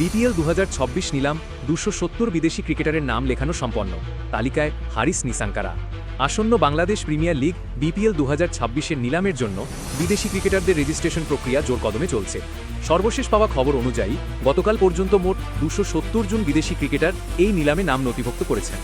BPL দু হাজার ছাব্বিশ নিলাম দুশো সত্তর বিদেশি ক্রিকেটারের নাম লেখানো সম্পন্ন। তালিকায় হারিস নিসাঙ্কারা। আসন্ন বাংলাদেশ প্রিমিয়ার লিগ বিপিএল দু হাজার নিলামের জন্য বিদেশি ক্রিকেটারদের রেজিস্ট্রেশন প্রক্রিয়া জোর কদমে চলছে। সর্বশেষ পাওয়া খবর অনুযায়ী, গতকাল পর্যন্ত মোট দুশো জন বিদেশি ক্রিকেটার এই নিলামে নাম নথিভুক্ত করেছেন।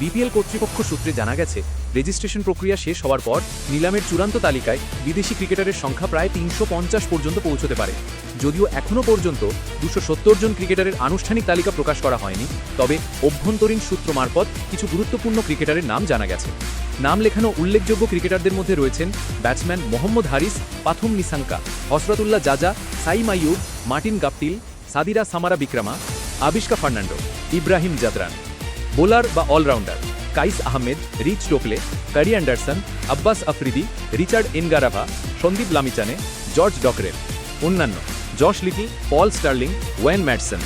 বিপিএল কর্তৃপক্ষ সূত্রে জানা গেছে রেজিস্ট্রেশন প্রক্রিয়া শেষ হওয়ার পর নিলামের চূড়ান্ত তালিকায় বিদেশি ক্রিকেটারের সংখ্যা প্রায় তিনশো পঞ্চাশ পর্যন্ত পৌঁছতে পারে। যদিও এখনও পর্যন্ত দুশো জন ক্রিকেটারের আনুষ্ঠানিক তালিকা প্রকাশ করা হয়নি, তবে অভ্যন্তরীণ সূত্র মারফত কিছু গুরুত্বপূর্ণ ক্রিকেটারের নাম জানা গেছে। নাম লেখানো উল্লেখযোগ্য ক্রিকেটারদের মধ্যে রয়েছেন batsman Mohammad Haris, Pathum Nissanka Hazratullah Zazai Saim Ayub, Martin Guptill, Sadeera Samarawickrama, Avishka Fernando, Ibrahim Zadran, bowler বা all rounder. Qais Ahmed, Reece Topley Corey Anderson, Abbas Afridi, Richard Ngarava, Sandeep Lamichhane, George Dockrell. অন্যান্য, Josh Little, Paul Stirling, Wayne Madsen.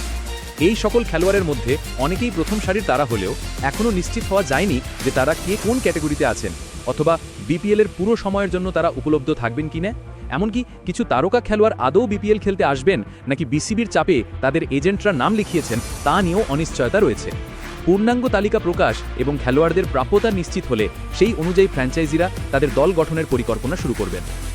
এই সকল খেলোয়াড়ের মধ্যে অনেকেই প্রথম সারির তারা হলেও এখনও নিশ্চিত হওয়া যায়নি যে তারা কে কোন ক্যাটাগরিতে আছেন অথবা বিপিএল এর পুরো সময়ের জন্য তারা উপলব্ধ থাকবেন কিনা এমনকি কিছু তারকা খেলোয়াড় আদৌ বিপিএল খেলতে আসবেন নাকি বিসিবির চাপে তাদের এজেন্টরা নাম লিখিয়েছেন তা নিয়েও অনিশ্চয়তা রয়েছে। পূর্ণাঙ্গ তালিকা প্রকাশ এবং খেলোয়াড়দের প্রাপ্যতা নিশ্চিত হলে সেই অনুযায়ী ফ্র্যাঞ্চাইজিরা তাদের দল গঠনের পরিকল্পনা শুরু করবেন।